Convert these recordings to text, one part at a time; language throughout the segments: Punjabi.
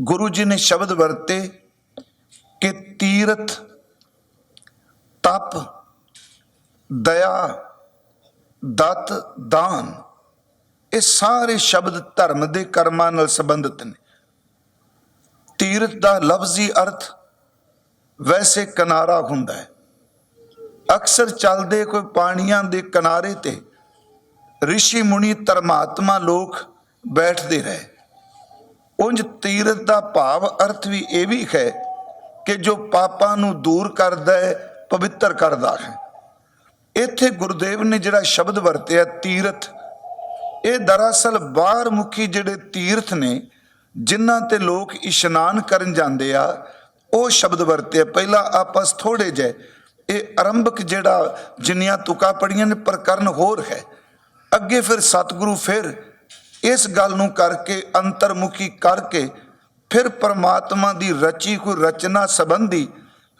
ਗੁਰੂ ਜੀ ਨੇ ਸ਼ਬਦ ਵਰਤੇ ਕਿ ਤੀਰਥ, ਤਪ, ਦਇਆ, ਦਤ, ਦਾਨ, ਇਹ ਸਾਰੇ ਸ਼ਬਦ ਧਰਮ ਦੇ ਕਰਮਾਂ ਨਾਲ ਸੰਬੰਧਿਤ ਨੇ। ਤੀਰਥ ਦਾ ਲਫ਼ਜ਼ੀ ਅਰਥ ਵੈਸੇ ਕਿਨਾਰਾ ਹੁੰਦਾ ਹੈ। ਅਕਸਰ ਚੱਲਦੇ ਕੋਈ ਪਾਣੀਆਂ ਦੇ ਕਿਨਾਰੇ ਤੇ ઋષਿ ਮੁਨੀ ਧਰਮਾਤਮਾ ਲੋਕ ਬੈਠਦੇ ਰਹੇ। ਉੰਜ ਤੀਰਥ ਦਾ ਭਾਵ ਅਰਥ ਵੀ ਇਹ ਵੀ ਹੈ ਕਿ ਜੋ ਪਾਪਾਂ ਨੂੰ ਦੂਰ ਕਰਦਾ ਹੈ, ਪਵਿੱਤਰ ਕਰਦਾ ਹੈ। ਇੱਥੇ ਗੁਰਦੇਵ ਨੇ ਜਿਹੜਾ ਸ਼ਬਦ ਵਰਤਿਆ, ਤੀਰਥ, ਇਹ ਦਰਅਸਲ ਬਾਹਰ ਮੁਖੀ ਜਿਹੜੇ ਤੀਰਥ ਨੇ, ਜਿਨ੍ਹਾਂ ਤੇ ਲੋਕ ਇਸ਼ਨਾਨ ਕਰਨ ਜਾਂਦੇ ਆ, ਉਹ ਸ਼ਬਦ ਵਰਤਿਆ। ਪਹਿਲਾਂ ਆਪਸ ਥੋੜੇ ਜਿਹੇ, ਇਹ ਆਰੰਭਕ ਜਿਹੜਾ ਜਿੰਨੀਆਂ ਤੁਕਾਂ ਪੜੀਆਂ ਨੇ, ਪ੍ਰਕਰਨ ਹੋਰ ਹੈ। ਅੱਗੇ ਫਿਰ ਸਤਿਗੁਰੂ ਫਿਰ ਇਸ ਗੱਲ ਨੂੰ ਕਰਕੇ, ਅੰਤਰਮੁਖੀ ਕਰਕੇ ਫਿਰ ਪਰਮਾਤਮਾ ਦੀ ਰਚੀ ਕੋਈ ਰਚਨਾ ਸੰਬੰਧੀ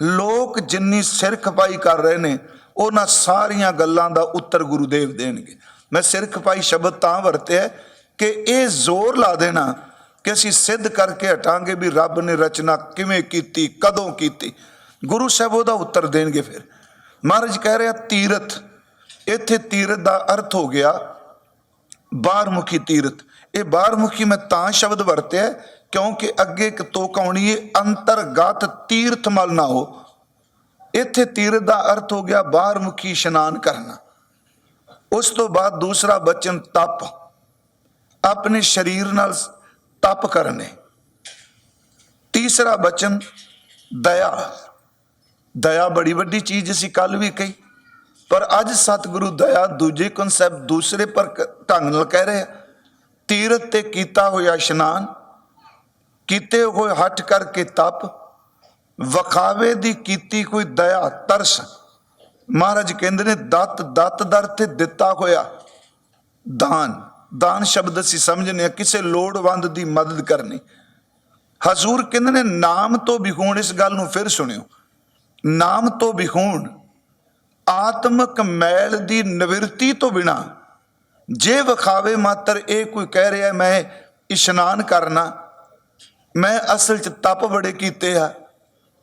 ਲੋਕ ਜਿੰਨੀ ਸਿਰ ਖਪਾਈ ਕਰ ਰਹੇ ਨੇ, ਉਹਨਾਂ ਸਾਰੀਆਂ ਗੱਲਾਂ ਦਾ ਉੱਤਰ ਗੁਰੂਦੇਵ ਦੇਣਗੇ। ਮੈਂ ਸਿਰ ਖਪਾਈ ਸ਼ਬਦ ਤਾਂ ਵਰਤਿਆ ਕਿ ਇਹ ਜ਼ੋਰ ਲਾ ਦੇਣਾ ਕਿ ਅਸੀਂ ਸਿੱਧ ਕਰਕੇ ਹਟਾਂਗੇ ਵੀ ਰੱਬ ਨੇ ਰਚਨਾ ਕਿਵੇਂ ਕੀਤੀ, ਕਦੋਂ ਕੀਤੀ। ਗੁਰੂ ਸਾਹਿਬ ਉਹਦਾ ਉੱਤਰ ਦੇਣਗੇ ਫਿਰ। ਮਹਾਰਾਜ ਕਹਿ ਰਿਹਾ, ਤੀਰਥ। ਇੱਥੇ ਤੀਰਥ ਦਾ ਅਰਥ ਹੋ ਗਿਆ ਬਾਹਰਮੁਖੀ ਤੀਰਥ। ਇਹ ਬਾਹਰਮੁਖੀ ਮੈਂ ਤਾਂ ਸ਼ਬਦ ਵਰਤਿਆ ਕਿਉਂਕਿ ਅੱਗੇ ਇੱਕ ਤੋਕ ਆਉਣੀ ਹੈ ਅੰਤਰਗਤ ਤੀਰਥ ਮਲ ਨਾ ਹੋ। ਇੱਥੇ ਤੀਰਥ ਦਾ ਅਰਥ ਹੋ ਗਿਆ ਬਾਹਰਮੁਖੀ ਇਸ਼ਨਾਨ ਕਰਨਾ। ਉਸ ਤੋਂ ਬਾਅਦ ਦੂਸਰਾ ਬਚਨ ਤਪ। ਆਪਣੇ ਸਰੀਰ ਨਾਲ ਤਪ ਕਰਨੇ। ਤੀਸਰਾ ਬਚਨ ਦਇਆ। ਦਇਆ ਬੜੀ ਵੱਡੀ ਚੀਜ਼ ਸੀ ਕੱਲ ਵੀ ਕਹੀ। ਪਰ ਅੱਜ ਸਤਿਗੁਰੂ ਦਇਆ ਦੂਜੇ ਕਨਸੈਪਟ ਦੂਸਰੇ ਪਰ ਢੰਗ ਨਾਲ ਕਹਿ ਰਹੇ ਆ। ਤੀਰਥ ਤੇ ਕੀਤਾ ਹੋਇਆ ਇਸ਼ਨਾਨ, ਕੀਤੇ ਹੋਏ ਹੱਠ ਕਰਕੇ ਤਪ, ਵਖਾਵੇ ਦੀ ਕੀਤੀ ਕੋਈ ਦਇਆ, ਤਰਸ। ਮਹਾਰਾਜ ਕਹਿੰਦੇ ਨੇ, ਦਤ ਦਤ ਦਰ ਤੇ ਦਿੱਤਾ ਹੋਇਆ ਦਾਨ। ਦਾਨ ਸ਼ਬਦ ਅਸੀਂ ਸਮਝਨੇ ਆ, ਕਿਸੇ ਲੋੜਵੰਦ ਦੀ ਮਦਦ ਕਰਨੀ। ਹਜ਼ੂਰ ਕਹਿੰਦੇ ਨੇ, ਨਾਮ ਤੋਂ ਵਿਹੂਣ ਇਸ ਗੱਲ ਨੂੰ ਫਿਰ ਸੁਣਿਓ। ਨਾਮ ਤੋਂ ਵਿਹੂਣ ਆਤਮਕ ਮੈਲ ਦੀ ਨਿਵਰਤੀ ਤੋਂ ਬਿਨਾ, ਜੇ ਵਿਖਾਵੇ ਮਾਤਰ ਇਹ ਕੋਈ ਕਹਿ ਰਿਹਾ, ਮੈਂ ਇਸ਼ਨਾਨ ਕਰਨਾ। ਮੈਂ ਅਸਲ ਚ ਤਪ ਬੜੇ ਕੀਤੇ ਆ।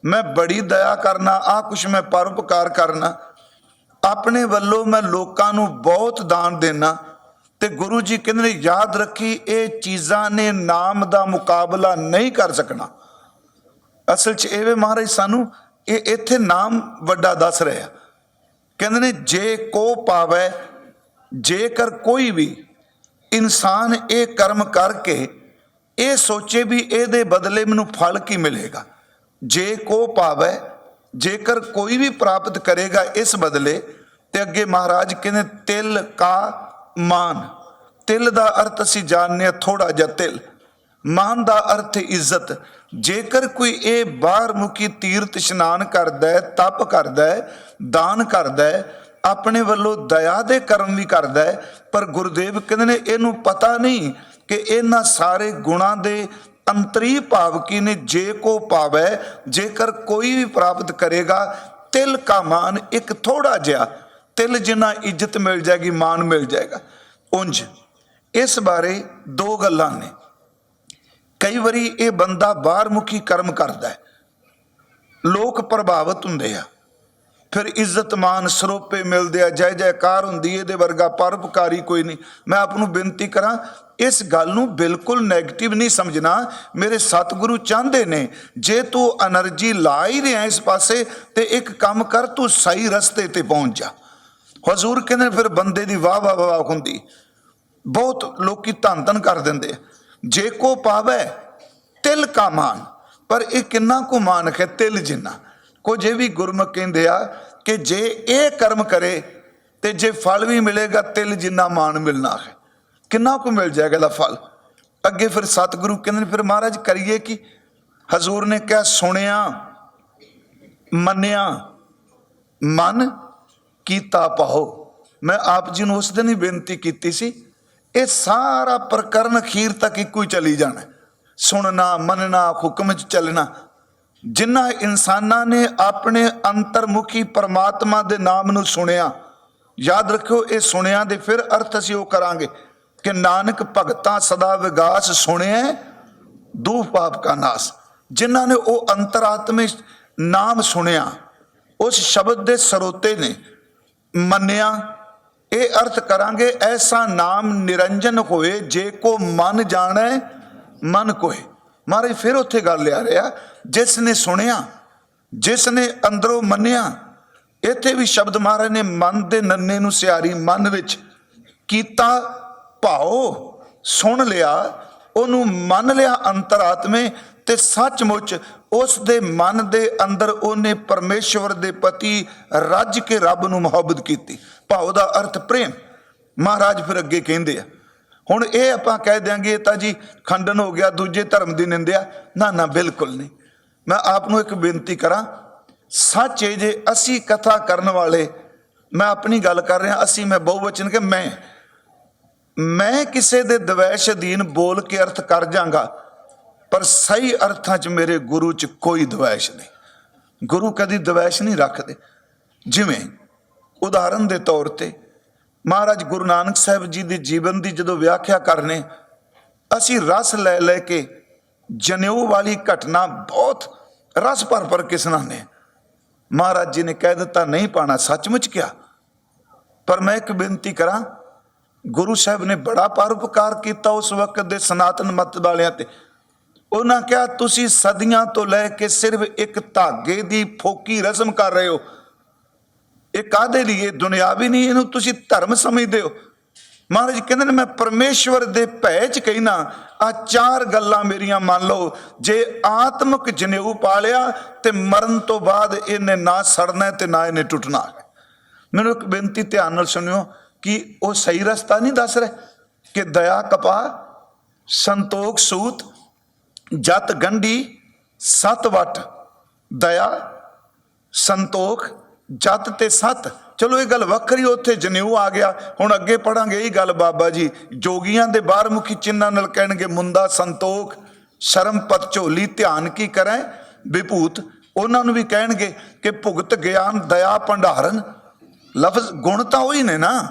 ਮੈਂ ਬੜੀ ਦਇਆ ਕਰਨਾ ਆ ਕੁਛ ਮੈਂ ਪਰਉਪਕਾਰ ਕਰਨਾ। ਆਪਣੇ ਵੱਲੋਂ ਮੈਂ ਲੋਕਾਂ ਨੂੰ ਬਹੁਤ ਦਾਨ ਦੇਣਾ ਤੇ ਗੁਰੂ ਜੀ ਕਹਿੰਦੇ ਨੇ, ਯਾਦ ਰੱਖੀ, ਇਹ ਚੀਜ਼ਾਂ ਨੇ ਨਾਮ ਦਾ ਮੁਕਾਬਲਾ ਨਹੀਂ ਕਰ ਸਕਣਾ। ਅਸਲ 'ਚ ਇਹ ਵੇ ਮਹਾਰਾਜ ਸਾਨੂੰ, ਇਹ ਇੱਥੇ ਨਾਮ ਵੱਡਾ ਦੱਸ ਰਿਹਾ। ਕਹਿੰਦੇ ਨੇ, ਜੇ ਕੋ ਪਾਵੇ, ਜੇਕਰ ਕੋਈ ਵੀ ਇਨਸਾਨ ਇਹ ਕਰਮ ਕਰਕੇ ਇਹ ਸੋਚੇ ਵੀ ਇਹਦੇ ਬਦਲੇ ਮੈਨੂੰ ਫਲ ਕੀ ਮਿਲੇਗਾ। ਜੇ ਕੋ ਪਾਵੇ, ਜੇਕਰ ਕੋਈ ਵੀ ਪ੍ਰਾਪਤ ਕਰੇਗਾ ਇਸ ਬਦਲੇ, ਤੇ ਅੱਗੇ ਮਹਾਰਾਜ ਕਹਿੰਦੇ, ਤਿਲ ਕਾ ਮਾਨ। ਤਿਲ ਦਾ ਅਰਥ ਅਸੀਂ ਜਾਣਦੇ ਹਾਂ ਥੋੜਾ ਜਿਹਾ ਤਿਲ। ਮਾਨ ਦਾ ਅਰਥ ਇੱਜ਼ਤ। ਜੇਕਰ ਕੋਈ ਇਹ ਬਾਹਰ ਮੁਖੀ ਤੀਰਥ ਇਸ਼ਨਾਨ ਕਰਦਾ ਹੈ, ਤਪ ਕਰਦਾ ਹੈ, ਦਾਨ ਕਰਦਾ ਹੈ, ਆਪਣੇ ਵੱਲੋਂ ਦਇਆ ਦੇ ਕਰਮ ਵੀ ਕਰਦਾ ਹੈ, ਪਰ ਗੁਰਦੇਵ ਕਹਿੰਦੇ ਨੇ ਇਹਨੂੰ ਪਤਾ ਨਹੀਂ ਕਿ ਇਹਨਾਂ ਸਾਰੇ ਗੁਣਾਂ ਦੇ ਅੰਤਰੀ ਭਾਵ ਕੀ ਨੇ, ਜੇ ਕੋ ਪਾਵੇ ਜੇਕਰ ਕੋਈ ਵੀ ਪ੍ਰਾਪਤ ਕਰੇਗਾ, ਤਿਲ ਕਾ ਮਾਨ ਇੱਕ ਥੋੜਾ ਜਿਹਾ, ਤਿਲ ਜਿੰਨਾ ਇੱਜ਼ਤ ਮਿਲ ਜਾਏਗੀ, ਮਾਨ ਮਿਲ ਜਾਏਗਾ। ਉੰਜ ਇਸ ਬਾਰੇ ਦੋ ਗੱਲਾਂ ਨੇ। ਕਈ ਵਾਰੀ ਇਹ ਬੰਦਾ ਬਾਹਰ ਮੁਖੀ ਕਰਮ ਕਰਦਾ ਹੈ। ਲੋਕ ਪ੍ਰਭਾਵਿਤ ਹੁੰਦੇ ਆ। ਫਿਰ ਇੱਜ਼ਤਮਾਨ ਸਰੋਪੇ ਮਿਲਦੇ ਆ, ਜੈ ਜੈਕਾਰ ਹੁੰਦੀ ਇਹਦੇ ਵਰਗਾ ਪਰਪਕਾਰੀ ਕੋਈ ਨਹੀਂ। ਮੈਂ ਆਪ ਨੂੰ ਬੇਨਤੀ ਕਰਾਂ, ਇਸ ਗੱਲ ਨੂੰ ਬਿਲਕੁਲ ਨੈਗੇਟਿਵ ਨਹੀਂ ਸਮਝਣਾ। ਮੇਰੇ ਸਤਿਗੁਰੂ ਚਾਹੁੰਦੇ ਨੇ, ਜੇ ਤੂੰ એનર્ਜੀ ਲਾ ਹੀ ਰਿਹਾ ਇਸ ਪਾਸੇ, ਤੇ ਇੱਕ ਕੰਮ ਕਰ, ਤੂੰ ਸਹੀ ਰਸਤੇ ਤੇ ਪਹੁੰਚ ਜਾ। ਹਜ਼ੂਰ ਕਹਿੰਦੇ ਫਿਰ ਬੰਦੇ ਦੀ ਵਾਹ ਵਾਹ ਵਾਹ ਹੁੰਦੀ। ਬਹੁਤ ਲੋਕੀ ਧੰਨ ਧੰਨ ਕਰ ਦਿੰਦੇ ਆ। ਜੇ ਕੋ ਪਾਵੇ ਤਿਲ ਕਾ ਮਾਨ, ਪਰ ਇਹ ਕਿੰਨਾ ਕੁ ਮਾਨ ਹੈ ਤਿਲ ਜਿੰਨਾ? ਕੁਝ ਇਹ ਵੀ ਗੁਰਮੁਖ ਕਹਿੰਦੇ ਆ ਕਿ ਜੇ ਇਹ ਕਰਮ ਕਰੇ ਤੇ ਜੇ ਫਲ ਵੀ ਮਿਲੇਗਾ, ਤਿਲ ਜਿੰਨਾ ਮਾਨ ਮਿਲਣਾ ਹੈ। ਕਿੰਨਾ ਕੁ ਮਿਲ ਜਾਏਗਾ ਦਾ ਫਲ? ਅੱਗੇ ਫਿਰ ਸਤਿਗੁਰੂ ਕਹਿੰਦੇ ਨੇ, ਫਿਰ ਮਹਾਰਾਜ ਕਰੀਏ ਕਿ? ਹਜ਼ੂਰ ਨੇ ਕਿਹਾ, ਸੁਣਿਆ, ਮੰਨਿਆ, ਮਨ ਕੀਤਾ ਪਾਓ ਮੈਂ ਆਪ ਜੀ ਨੂੰ ਉਸ ਦਿਨ ਹੀ ਬੇਨਤੀ ਕੀਤੀ ਸੀ ਇਹ ਸਾਰਾ ਪ੍ਰਕਰਨ ਅਖੀਰ ਤੱਕ ਇੱਕੋ ਹੀ ਚਲੀ ਜਾਣਾ ਸੁਣਨਾ, ਮੰਨਣਾ, ਹੁਕਮ 'ਚ ਚੱਲਣਾ। ਜਿਨ੍ਹਾਂ ਇਨਸਾਨਾਂ ਨੇ ਆਪਣੇ ਅੰਤਰਮੁਖੀ ਪਰਮਾਤਮਾ ਦੇ ਨਾਮ ਨੂੰ ਸੁਣਿਆ, ਯਾਦ ਰੱਖਿਓ ਇਹ ਸੁਣਿਆ ਦੇ ਫਿਰ ਅਰਥ ਅਸੀਂ ਉਹ ਕਰਾਂਗੇ ਕਿ ਨਾਨਕ ਭਗਤਾਂ ਸਦਾ ਵਿਗਾਸ ਸੁਣਿਆ ਦੂਹ ਪਾਪ ਕਾ ਨਾਸ। ਜਿਨ੍ਹਾਂ ਨੇ ਉਹ ਅੰਤਰਾਤਮੇ ਨਾਮ ਸੁਣਿਆ, ਉਸ ਸ਼ਬਦ ਦੇ ਸਰੋਤੇ ਨੇ ਮੰਨਿਆ ਇਹ ਅਰਥ ਕਰਾਂਗੇ, ਐਸਾ ਨਾਮ ਨਿਰੰਜਨ ਹੋਏ ਜੇ ਕੋ ਮਨ ਜਾਣੈ, ਮਨ ਕੋਏ। ਮਹਾਰਾਜ, ਫਿਰ ਉੱਥੇ ਗੱਲ ਲਿਆ ਰਿਹਾ ਜਿਸ ਨੇ ਸੁਣਿਆ ਜਿਸ ਨੇ ਅੰਦਰੋਂ ਮੰਨਿਆ, ਇੱਥੇ ਵੀ ਸ਼ਬਦ ਮਹਾਰਾਜ ਨੇ ਮਨ ਦੇ ਨੰਨੇ ਨੂੰ ਸਿਆਰੀ, ਮਨ ਵਿੱਚ ਕੀਤਾ ਭਾਉ ਸੁਣ ਲਿਆ, ਉਹਨੂੰ ਮੰਨ ਲਿਆ ਅੰਤਰਾਤਮੇ ਤੇ ਸੱਚਮੁੱਚ ਉਸ ਦੇ ਮਨ ਦੇ ਅੰਦਰ ਉਹਨੇ ਪਰਮੇਸ਼ਵਰ ਦੇ ਪਤੀ ਰੱਜ ਕੇ ਰੱਬ ਨੂੰ ਮੁਹੱਬਤ ਕੀਤੀ। ਭਾਉ ਦਾ ਅਰਥ ਪ੍ਰੇਮ। ਮਹਾਰਾਜ ਫਿਰ ਅੱਗੇ ਕਹਿੰਦੇ ਆ, ਹੁਣ ਇਹ ਆਪਾਂ ਕਹਿ ਦਿਆਂਗੇ ਤਾਂ ਜੀ ਖੰਡਨ ਹੋ ਗਿਆ, ਦੂਜੇ ਧਰਮ ਦੀ ਨਿੰਦਿਆ। ਨਾ ਨਾ, ਬਿਲਕੁਲ ਨਹੀਂ। ਮੈਂ ਆਪ ਨੂੰ ਇੱਕ ਬੇਨਤੀ ਕਰਾਂ, ਸੱਚ ਹੈ ਜੇ ਅਸੀਂ ਕਥਾ ਕਰਨ ਵਾਲੇ, ਮੈਂ ਆਪਣੀ ਗੱਲ ਕਰ ਰਿਹਾ, ਅਸੀਂ ਮੈਂ ਬਹੁਵਚਨ ਕਿ ਮੈਂ ਮੈਂ ਕਿਸੇ ਦੇ ਦਵੈਸ਼ ਅਧੀਨ ਬੋਲ ਕੇ ਅਰਥ ਕਰ ਜਾਂਗਾ ਪਰ ਸਹੀ ਅਰਥਾਂ 'ਚ ਮੇਰੇ ਗੁਰੂ 'ਚ ਕੋਈ ਦਵੈਸ਼ ਨਹੀਂ। ਗੁਰੂ ਕਦੀ ਦਵੈਸ਼ ਨਹੀਂ ਰੱਖਦੇ। ਜਿਵੇਂ ਉਦਾਹਰਨ ਦੇ ਤੌਰ ਤੇ ਮਹਾਰਾਜ ਗੁਰੂ ਨਾਨਕ ਸਾਹਿਬ ਜੀ ਦੇ ਜੀਵਨ ਦੀ ਜਦੋਂ ਵਿਆਖਿਆ ਕਰਨੇ, ਅਸੀਂ ਰਸ ਲੈ ਲੈ ਕੇ ਜਨੇਊ ਵਾਲੀ ਘਟਨਾ ਬਹੁਤ ਰਸ ਭਰ ਭਰ ਕੇ ਸੁਣਾਉਂਦੇ ਹਾਂ। ਮਹਾਰਾਜ ਜੀ ਨੇ ਕਹਿ ਦਿੱਤਾ, ਨਹੀਂ ਪਾਣਾ, ਸੱਚਮੁੱਚ ਕਿਹਾ। ਪਰ ਮੈਂ ਇੱਕ ਬੇਨਤੀ ਕਰਾਂ, ਗੁਰੂ ਸਾਹਿਬ ਨੇ ਬੜਾ ਪਰਉਪਕਾਰ ਕੀਤਾ ਉਸ ਵਕਤ ਦੇ ਸਨਾਤਨ ਮਤ ਵਾਲਿਆਂ ਤੇ। ਉਹਨਾਂ ਕਿਹਾ, ਤੁਸੀਂ ਸਦੀਆਂ ਤੋਂ ਲੈ ਕੇ ਸਿਰਫ ਇੱਕ ਧਾਗੇ ਦੀ ਫੋਕੀ ਰਸਮ ਕਰ ਰਹੇ ਹੋ। ਇਹ ਕਾਦੇ ਲਈ? ਇਹ ਦੁਨਿਆਵੀ ਨਹੀਂ, ਇਹਨੂੰ ਤੁਸੀਂ ਧਰਮ ਸਮਝਦੇ ਹੋ। ਮਹਾਰਾਜ ਕਹਿੰਦੇ ਨੇ, ਮੈਂ ਪਰਮੇਸ਼ਵਰ ਦੇ ਭੈ ਚ ਕਹਿਣਾ ਆ ਚਾਰ ਗੱਲਾਂ ਮੇਰੀਆਂ ਮੰਨ ਲਓ। ਜੇ ਆਤਮਿਕ ਜਨੇਊ ਪਾ ਲਿਆ ਤੇ ਮਰਨ ਤੋਂ ਬਾਅਦ ਇਹਨੇ ਨਾ ਸੜਨਾ ਤੇ ਨਾ ਇਹਨੇ ਟੁੱਟਣਾ। ਮੈਨੂੰ ਇੱਕ ਬੇਨਤੀ ਧਿਆਨ ਨਾਲ ਸੁਣਿਓ ਕਿ ਉਹ ਸਹੀ ਰਸਤਾ ਨਹੀਂ ਦੱਸ ਰਿਹਾ ਕਿ ਦਇਆ ਕਪਾ ਸੰਤੋਖ ਸੂਤ ਜਤ ਗੰਢੀ, ਸਤ ਵਟ, ਦਇਆ, ਸੰਤੋਖ, ਜਤ ਤੇ ਸਤ। ਚਲੋ ਇਹ ਗੱਲ ਵੱਖਰੀ ਉੱਥੇ ਜਨੇਊ ਆ ਗਿਆ। ਹੁਣ ਅੱਗੇ ਪੜਾਂਗੇ ਇਹ ਗੱਲ ਬਾਬਾ ਜੀ। ਜੋਗੀਆਂ ਦੇ ਬਾਹਰ ਮੁਖੀ ਚਿੰਨਾਂ ਨਾਲ ਕਹਿਣਗੇ ਮੁੰਦਾ ਸੰਤੋਖ, ਸ਼ਰਮ ਪਤ ਝੋਲੀ, ਧਿਆਨ ਕੀ ਕਰੈ? ਵਿਭੂਤ। ਉਹਨਾਂ ਨੂੰ ਵੀ ਕਹਿਣਗੇ ਕਿ ਭੁਗਤ ਗਿਆਨ, ਦਇਆ, ਭੰਡਾਰਨ। ਲਫ਼ਜ਼ ਗੁਣ ਤਾਂ ਉਹੀ ਨੇ ਨਾ।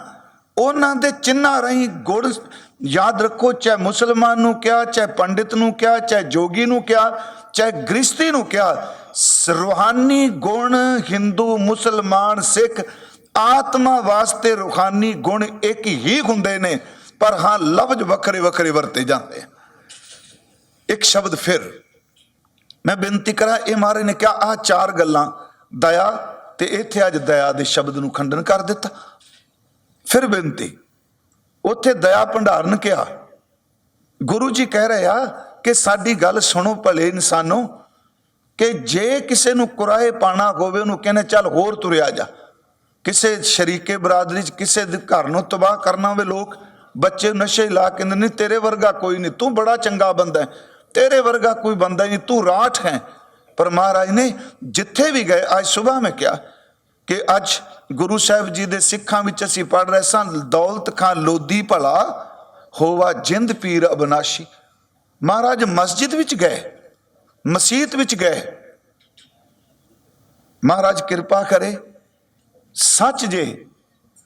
ਉਹਨਾਂ ਦੇ ਚਿੰਨਾਂ ਰਹੀ ਗੁਣ ਯਾਦ ਰੱਖੋ, ਚਾਹੇ ਮੁਸਲਮਾਨ ਨੂੰ ਕਿਹਾ, ਚਾਹੇ ਪੰਡਿਤ ਨੂੰ ਕਿਹਾ, ਚਾਹੇ ਜੋਗੀ ਨੂੰ ਕਿਹਾ, ਚਾਹੇ ਗ੍ਰਸਤੀ ਨੂੰ ਕਿਹਾ ਰੂਹਾਨੀ ਗੁਣ ਹਿੰਦੂ ਮੁਸਲਮਾਨ, ਸਿੱਖ, ਆਤਮਾ ਵਾਸਤੇ ਰੂਹਾਨੀ ਗੁਣ ਇੱਕ ਹੀ ਹੁੰਦੇ ਨੇ, ਪਰ ਹਾਂ, ਲਫ਼ਜ਼ ਵੱਖਰੇ ਵੱਖਰੇ ਵਰਤੇ ਜਾਂਦੇ ਇੱਕ ਸ਼ਬਦ ਫਿਰ, ਮੈਂ ਬੇਨਤੀ ਕਰਾਂ, ਇਹ ਮਹਾਰਾਜ ਨੇ ਕਿਹਾ ਆ ਚਾਰ ਗੱਲਾਂ, ਦਇਆ ਤੇ ਇੱਥੇ ਅੱਜ ਦਇਆ ਦੇ ਸ਼ਬਦ ਨੂੰ ਖੰਡਨ ਕਰ ਦਿੱਤਾ। ਫਿਰ ਬੇਨਤੀ ਉੱਥੇ ਦਇਆ ਭੰਡਾਰਨ ਕਿਹਾ। ਗੁਰੂ ਜੀ ਕਹਿ ਰਹੇ ਆ ਕਿ ਸਾਡੀ ਗੱਲ ਸੁਣੋ ਭਲੇ ਇਨਸਾਨੋ ਕਿ ਜੇ ਕਿਸੇ ਨੂੰ ਕੁਰਾਏ ਪਾਣਾ ਹੋਵੇ ਉਹਨੂੰ ਕਹਿੰਦੇ ਚੱਲ ਹੋਰ ਤੁਰਿਆ ਜਾ। ਕਿਸੇ ਸ਼ਰੀਕੇ ਬਰਾਦਰੀ ਚ ਕਿਸੇ ਦੇ ਘਰ ਨੂੰ ਤਬਾਹ ਕਰਨਾ ਹੋਵੇ ਲੋਕ ਬੱਚੇ ਨਸ਼ੇ ਲਾ ਕੇ ਕਹਿੰਦੇ, ਨਹੀਂ ਤੇਰੇ ਵਰਗਾ ਕੋਈ ਨਹੀਂ ਤੂੰ ਬੜਾ ਚੰਗਾ ਬੰਦਾ ਹੈ। ਤੇਰੇ ਵਰਗਾ ਕੋਈ ਬੰਦਾ ਨਹੀਂ ਤੂੰ ਰਾਠ ਹੈ। ਪਰ ਮਹਾਰਾਜ ਨੇ ਜਿੱਥੇ ਵੀ ਗਏ ਅੱਜ ਸਵੇਰ ਮੈਂ ਕਿਹਾ ਕਿ ਅੱਜ ਗੁਰੂ ਸਾਹਿਬ ਜੀ ਦੇ ਸਿੱਖਾਂ ਵਿੱਚ ਅਸੀਂ ਪੜ ਰਹੇ ਸਾਂ, ਦੌਲਤ ਖਾਂ ਲੋਦੀ ਭਲਾ ਹੋਵਾ ਜਿੰਦ ਪੀਰ ਅਬਨਾਸ਼ੀ। ਮਹਾਰਾਜ ਮਸਜਿਦ ਵਿੱਚ ਗਏ ਮਸਜਿਦ ਵਿੱਚ ਗਏ। ਮਹਾਰਾਜ ਕਿਰਪਾ ਕਰੇ, ਸੱਚ ਜੇ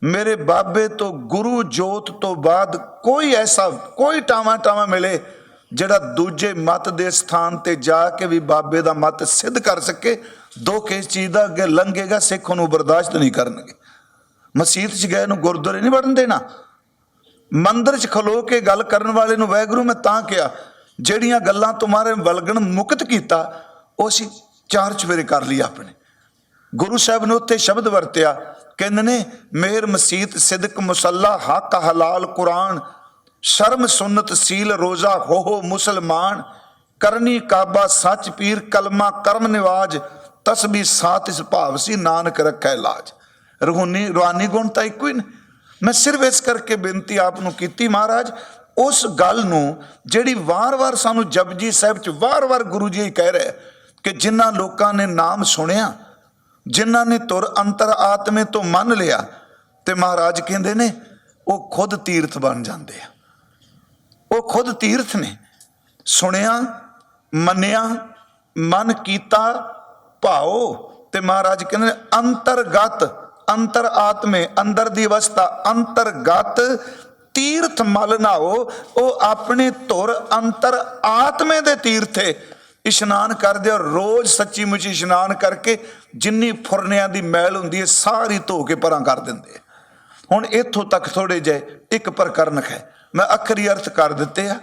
ਮੇਰੇ ਬਾਬੇ ਤੋਂ ਗੁਰੂ ਜੋਤ ਤੋਂ ਬਾਅਦ ਕੋਈ ਐਸਾ, ਕੋਈ ਟਾਵਾ ਟਾਵਾ ਮਿਲੇ ਜਿਹੜਾ ਦੂਜੇ ਮਤ ਦੇ ਸਥਾਨ ਤੇ ਜਾ ਕੇ ਵੀ ਬਾਬੇ ਦਾ ਮਤ ਸਿੱਧ ਕਰ ਸਕੇ ਦੋ ਕਿਸ ਚੀਜ਼ ਦਾ ਅੱਗੇ ਲੰਘੇਗਾ, ਸਿੱਖ ਉਹਨੂੰ ਬਰਦਾਸ਼ਤ ਨਹੀਂ ਕਰਨਗੇ। ਮਸਜਿਦ 'ਚ ਗਏ ਨੂੰ ਗੁਰਦੁਆਰੇ ਨਹੀਂ ਵੜਨ ਦੇਣਾ। ਮੰਦਰ 'ਚ ਖਲੋ ਕੇ ਗੱਲ ਕਰਨ ਵਾਲੇ ਨੂੰ ਵੈਗਰੂ ਮੈਂ ਤਾਂ ਕਿਹਾ, ਜਿਹੜੀਆਂ ਗੱਲਾਂ ਤੁਮਾਰੇ ਵਲਗਣ ਮੁਕਤ ਕੀਤਾ, ਉਹ ਅਸੀਂ ਚਾਰ ਚਵੇਰੇ ਕਰ ਲਈ ਆਪਣੇ। ਗੁਰੂ ਸਾਹਿਬ ਨੇ ਉੱਥੇ ਸ਼ਬਦ ਵਰਤਿਆ, ਕਹਿੰਦੇ ਨੇ, ਮੇਰ ਮਸੀਤ ਸਿਦਕ ਮੁਸੱਲਾ ਹੱਕ ਹਲਾਲ ਕੁਰਾਨ ਸ਼ਰਮ ਸੁਨਤ ਸੀਲ ਰੋਜ਼ਾ ਹੋ ਹੋ ਮੁਸਲਮਾਨ, ਕਰਨੀ ਕਾਬਾ ਸੱਚ ਪੀਰ ਕਲਮਾ ਕਰਮ ਨਿਵਾਜ ਤਸਬੀ ਸਾਤ ਇਸ ਭਾਵ ਸੀ ਨਾਨਕ ਰੱਖੈ ਲਾਜ। ਰੂਹਾਨੀ ਰੂਹਾਨੀ ਗੁਣ ਤਾਂ ਇੱਕੋ ਹੀ ਨੇ। ਮੈਂ ਸਿਰਫ ਇਸ ਕਰਕੇ ਬੇਨਤੀ ਆਪ ਨੂੰ ਕੀਤੀ ਮਹਾਰਾਜ, ਉਸ ਗੱਲ ਨੂੰ ਜਿਹੜੀ ਵਾਰ-ਵਾਰ ਸਾਨੂੰ ਜਪਜੀ ਸਾਹਿਬ ਚ ਵਾਰ-ਵਾਰ ਗੁਰੂ ਜੀ ਕਹਿ ਰਹੇ, ਕਿ ਜਿਨ੍ਹਾਂ ਲੋਕਾਂ ਨੇ ਨਾਮ ਸੁਣਿਆ, ਜਿਨ੍ਹਾਂ ਨੇ ਤੁਰ ਅੰਤਰ ਆਤਮੇ ਤੋਂ ਮੰਨ ਲਿਆ, ਤੇ ਮਹਾਰਾਜ ਕਹਿੰਦੇ ਨੇ, ਉਹ ਖੁਦ ਤੀਰਥ ਬਣ ਜਾਂਦੇ ਆ। ਉਹ ਖੁਦ ਤੀਰਥ ਨੇ। ਸੁਣਿਆ, ਮੰਨਿਆ, ਮਨ ਕੀਤਾ, ਭਾਓ ਤੇ ਮਹਾਰਾਜ ਕਹਿੰਦੇ ਨੇ ਅੰਤਰਗਤ ਅੰਤਰ ਆਤਮੇ ਅੰਦਰ ਦੀ ਅਵਸਥਾ, ਅੰਤਰਗਤ ਤੀਰਥ ਮਲ ਨਾਓ, ਉਹ ਆਪਣੇ ਧੁਰ ਅੰਤਰ ਆਤਮੇ ਦੇ ਤੀਰਥੇ ਇਸ਼ਨਾਨ ਕਰਦੇ ਔਰ ਰੋਜ਼ ਸੱਚੀ ਮੁੱਚੀ ਇਸ਼ਨਾਨ ਕਰਕੇ ਜਿੰਨੀ ਫੁਰਨਿਆਂ ਦੀ ਮੈਲ ਹੁੰਦੀ ਹੈ, ਸਾਰੀ ਧੋ ਕੇ ਪਰਾਂ ਕਰ ਦਿੰਦੇ ਹੁਣ ਇੱਥੋਂ ਤੱਕ ਥੋੜੇ ਜੇ ਇੱਕ ਪ੍ਰਕਰਨ ਹੈ। ਮੈਂ ਅੱਖਰੀ ਅਰਥ ਕਰ ਦਿੱਤੇ ਆ।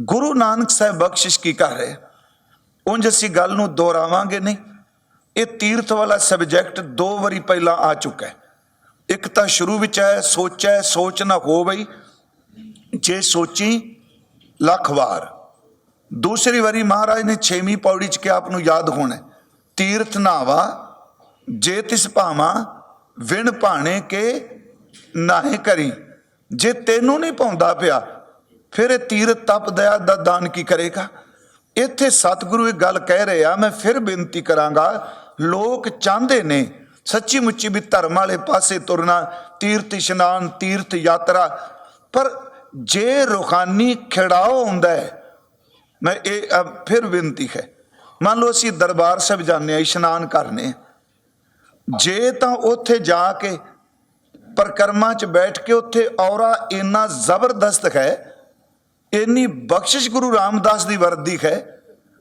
ਗੁਰੂ ਨਾਨਕ ਸਾਹਿਬ ਬਖਸ਼ਿਸ਼ ਕੀ ਕਰ ਰਹੇ ਉਂਝ ਅਸੀਂ ਗੱਲ ਨੂੰ ਦੁਹਰਾਵਾਂਗੇ ਨਹੀਂ। ਇਹ ਤੀਰਥ ਵਾਲਾ ਸਬਜੈਕਟ ਦੋ ਵਾਰੀ ਪਹਿਲਾਂ ਆ ਚੁੱਕਾ ਹੈ। ਇੱਕ ਤਾਂ ਸ਼ੁਰੂ ਵਿੱਚ ਹੈ, ਸੋਚੈ, ਸੋਚ ਨਾ ਹੋ ਬਈ ਜੇ ਸੋਚੀ, ਲੱਖ ਵਾਰ। ਦੂਸਰੀ ਵਾਰੀ ਮਹਾਰਾਜ ਨੇ 6ਵੀਂ ਪੌੜੀ ਚ ਕਿ ਆਪ ਨੂੰ ਯਾਦ ਹੋਣਾ ਤੀਰਥ ਨਾਵਾ, ਜੇ ਤਿਸ ਭਾਵਾਂ, ਵਿਣ ਭਾਣੇ ਕੇ ਨਾਹੀ ਕਰੀ। ਜੇ ਤੈਨੂੰ ਨਹੀਂ ਪਾਉਂਦਾ ਪਿਆ, ਫਿਰ ਇਹ ਤੀਰਥ ਤਪ ਦਇਆ ਦਾ ਦਾਨ ਕੀ ਕਰੇਗਾ? ਇੱਥੇ ਸਤਿਗੁਰੂ ਇਹ ਗੱਲ ਕਹਿ ਰਹੇ ਆ, ਮੈਂ ਫਿਰ ਬੇਨਤੀ ਕਰਾਂਗਾ, ਲੋਕ ਚਾਹੁੰਦੇ ਨੇ ਸੱਚੀ ਮੁੱਚੀ ਵੀ ਧਰਮ ਵਾਲੇ ਪਾਸੇ ਤੁਰਨਾ, ਤੀਰਥ ਇਸ਼ਨਾਨ, ਤੀਰਥ ਯਾਤਰਾ, ਪਰ ਜੇ ਰੂਹਾਨੀ ਖਿੜਾਓ ਹੁੰਦਾ ਹੈ, ਮੈਂ ਇਹ ਫਿਰ ਬੇਨਤੀ ਹੈ। ਮੰਨ ਲਓ ਅਸੀਂ ਦਰਬਾਰ ਸਾਹਿਬ ਜਾਂਦੇ ਆ ਇਸ਼ਨਾਨ ਕਰਨੇ ਜੇ ਤਾਂ ਉੱਥੇ ਜਾ ਕੇ ਪਰਕਰਮਾ 'ਚ ਬੈਠ ਕੇ ਉੱਥੇ ਔਰਾ ਇੰਨਾ ਜ਼ਬਰਦਸਤ ਹੈ, ਇੰਨੀ ਬਖਸ਼ਿਸ਼ ਗੁਰੂ ਰਾਮਦਾਸ ਦੀ ਵਰਦੀ ਹੈ,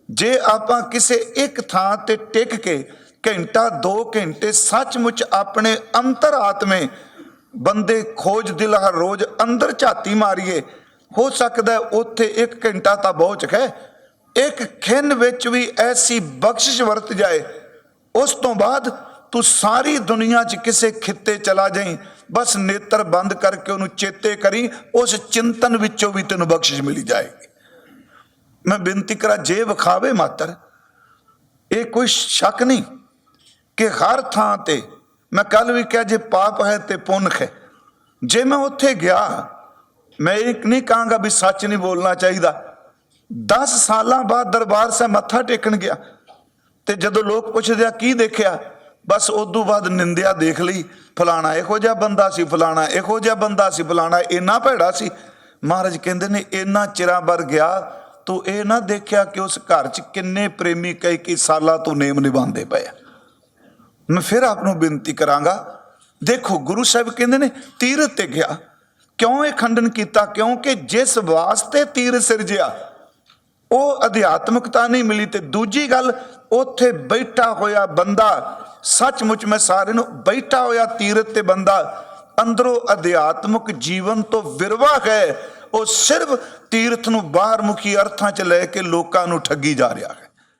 ਜੇ ਆਪਾਂ ਕਿਸੇ ਇੱਕ ਥਾਂ ਤੇ ਟਿਕ ਕੇ ਘੰਟਾ 2 ਘੰਟੇ ਸੱਚਮੁੱਚ ਆਪਣੇ ਅੰਤਰ ਆਤਮੇ ਬੰਦੇ ਖੋਜ ਦਿਲ ਹਰ ਰੋਜ਼ ਅੰਦਰ ਝਾਤੀ ਮਾਰੀਏ, ਹੋ ਸਕਦਾ ਉੱਥੇ ਇੱਕ ਘੰਟਾ ਤਾਂ ਬਹੁਤ ਹੈ, ਇੱਕ ਖਿੰਨ ਵਿੱਚ ਵੀ ਐਸੀ ਬਖਸ਼ਿਸ਼ ਵਰਤ ਜਾਏ, ਉਸ ਤੋਂ ਬਾਅਦ ਤੂੰ ਸਾਰੀ ਦੁਨੀਆ 'ਚ ਕਿਸੇ ਖਿੱਤੇ ਚਲਾ ਜਾਈਂ ਬਸ ਨੇਤਰ ਬੰਦ ਕਰਕੇ ਉਹਨੂੰ ਚੇਤੇ ਕਰੀ, ਉਸ ਚਿੰਤਨ ਵਿੱਚੋਂ ਵੀ ਤੈਨੂੰ ਬਖਸ਼ਿਸ਼ ਮਿਲੀ ਜਾਏਗੀ। ਮੈਂ ਬੇਨਤੀ ਕਰਾਂ, ਜੇ ਵਿਖਾਵੇ ਮਾਤਰ, ਇਹ ਕੋਈ ਸ਼ੱਕ ਨਹੀਂ ਕਿ ਹਰ ਥਾਂ ਤੇ, ਮੈਂ ਕੱਲ ਵੀ ਕਿਹਾ, ਜੇ ਪਾਪ ਹੈ ਤੇ ਪੁੰਨ ਹੈ। ਜੇ ਮੈਂ ਉੱਥੇ ਗਿਆ, ਮੈਂ ਇਹ ਨਹੀਂ ਕਹਾਂਗਾ ਵੀ ਸੱਚ ਨਹੀਂ ਬੋਲਣਾ ਚਾਹੀਦਾ। 10 ਸਾਲਾਂ ਬਾਅਦ ਦਰਬਾਰ ਸਾਹਿਬ ਮੱਥਾ ਟੇਕਣ ਗਿਆ ਤੇ ਜਦੋਂ ਲੋਕ ਪੁੱਛਦੇ ਆ, ਕੀ ਦੇਖਿਆ? ਬਸ ਉਦੋਂ ਬਾਅਦ ਨਿੰਦਿਆ ਦੇਖ ਲਈ, ਫਲਾਣਾ ਇਹੋ ਜਿਹਾ ਬੰਦਾ ਸੀ, ਫਲਾਣਾ ਇਹੋ ਜਿਹਾ ਬੰਦਾ ਸੀ, ਫਲਾਣਾ ਇੰਨਾ ਭੈੜਾ ਸੀ। ਮਹਾਰਾਜ ਕਹਿੰਦੇ ਨੇ, ਇੰਨਾ ਚਿਰਾਂ ਬਰ ਗਿਆ, ਤੂੰ ਇਹ ਨਾ ਦੇਖਿਆ ਕਿ ਉਸ ਘਰ 'ਚ ਕਿੰਨੇ ਪ੍ਰੇਮੀ ਕਈ ਕਈ ਸਾਲਾਂ ਤੋਂ ਨੇਮ ਨਿਭਾਉਂਦੇ ਪਏ ਮੈਂ ਫਿਰ ਆਪ ਨੂੰ ਬੇਨਤੀ ਕਰਾਂਗਾ, ਦੇਖੋ ਗੁਰੂ ਸਾਹਿਬ ਕਹਿੰਦੇ ਨੇ, ਤੀਰਥ ਤੇ ਗਿਆ। ਕਿਉਂ ਇਹ ਖੰਡਨ ਕੀਤਾ? ਕਿਉਂਕਿ ਜਿਸ ਵਾਸਤੇ ਤੀਰ ਸਿਰਜਿਆ, ਉਹ ਅਧਿਆਤਮਕਤਾ ਨਹੀਂ ਮਿਲੀ ਤੇ ਦੂਜੀ ਗੱਲ, ਉੱਥੇ ਬੈਠਾ ਹੋਇਆ ਬੰਦਾ ਸੱਚਮੁੱਚ ਮੈਂ ਸਾਰਿਆਂ ਨੂੰ ਬੈਠਾ ਹੋਇਆ ਤੀਰਥ ਤੇ ਬੰਦਾ ਅੰਦਰੋਂ ਅਧਿਆਤਮਕ ਜੀਵਨ ਤੋਂ ਵਿਰਵਾ ਹੈ, ਉਹ ਸਿਰਫ ਤੀਰਥ ਨੂੰ ਬਾਹਰ ਮੁਖੀ ਅਰਥਾਂ ਚ ਲੈ ਕੇ ਲੋਕਾਂ ਨੂੰ ਠੱਗੀ ਜਾ ਰਿਹਾ ਹੈ।